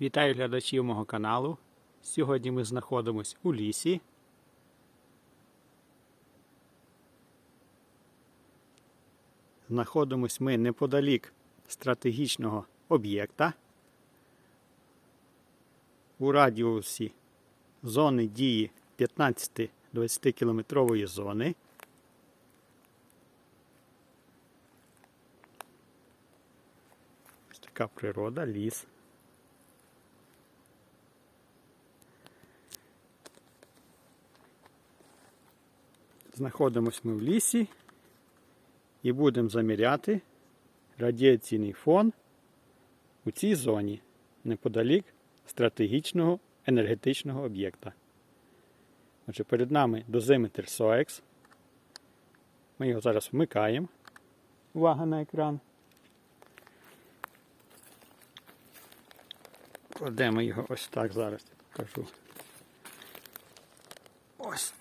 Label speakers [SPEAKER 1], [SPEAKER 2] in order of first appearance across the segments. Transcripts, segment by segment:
[SPEAKER 1] Вітаю глядачів мого каналу. Сьогодні ми знаходимося у лісі. Знаходимось ми неподалік стратегічного об'єкта. У радіусі зони дії 15-20 кілометрової зони. Ось така природа, ліс. Знаходимось ми в лісі і будемо заміряти радіаційний фон у цій зоні неподалік стратегічного енергетичного об'єкта. Отже, перед нами дозиметр SOEX. Ми його зараз вмикаємо. Увага на екран. Кладемо його ось так зараз покажу. Ось.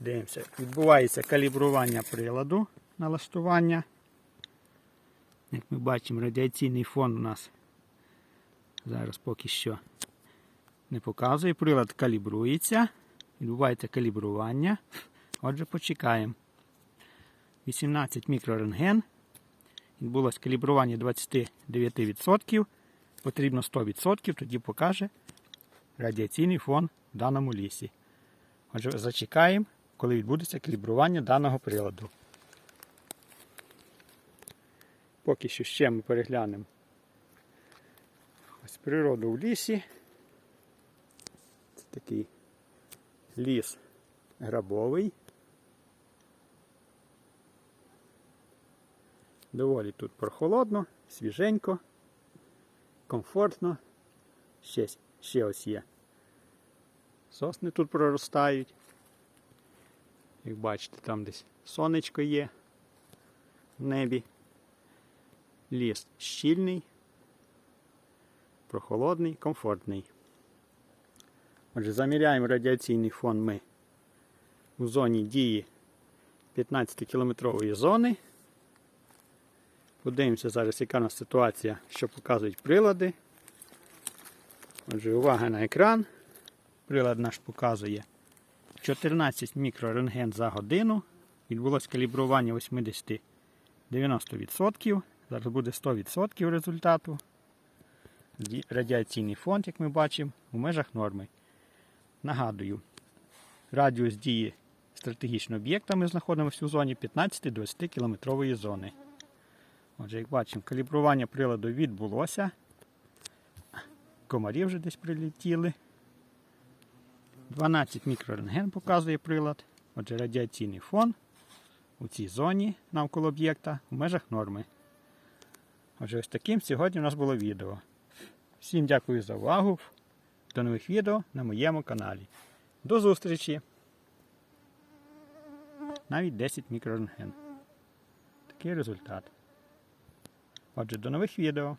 [SPEAKER 1] Дивимося, відбувається калібрування приладу налаштування. Як ми бачимо, радіаційний фон у нас зараз поки що не показує. Прилад калібрується, відбувається калібрування. Отже, почекаємо. 18 мікрорентген. Відбулося калібрування 29%. Потрібно 100%, тоді покаже радіаційний фон в даному лісі. Отже, зачекаємо, коли відбудеться калібрування даного приладу. Поки що ще ми переглянемо ось природу в лісі. Це такий ліс грабовий. Доволі тут прохолодно, свіженько, комфортно. Ще, ще ось є. Сосни тут проростають. Як бачите, там десь сонечко є в небі. Ліс щільний, прохолодний, комфортний. Отже, заміряємо радіаційний фон ми у зоні дії 15-кілометрової зони. Подивимося зараз, яка у нас ситуація, що показують прилади. Отже, увага на екран. Прилад наш показує 14 мікрорентген за годину. Відбулося калібрування 80-90%. Зараз буде 100% результату. Радіаційний фонд, як ми бачимо, у межах норми. Нагадую, радіус дії стратегічного об'єкта ми знаходимося у зоні 15-20 кілометрової зони. Отже, як бачимо, калібрування приладу відбулося. Комарі вже десь прилетіли. 12 мікрорентген показує прилад. Отже, радіаційний фон у цій зоні навколо об'єкта в межах норми. Отже, ось таким сьогодні у нас було відео. Всім дякую за увагу. До нових відео на моєму каналі. До зустрічі! Навіть 10 мікрорентген. Такий результат. Отже, до нових відео.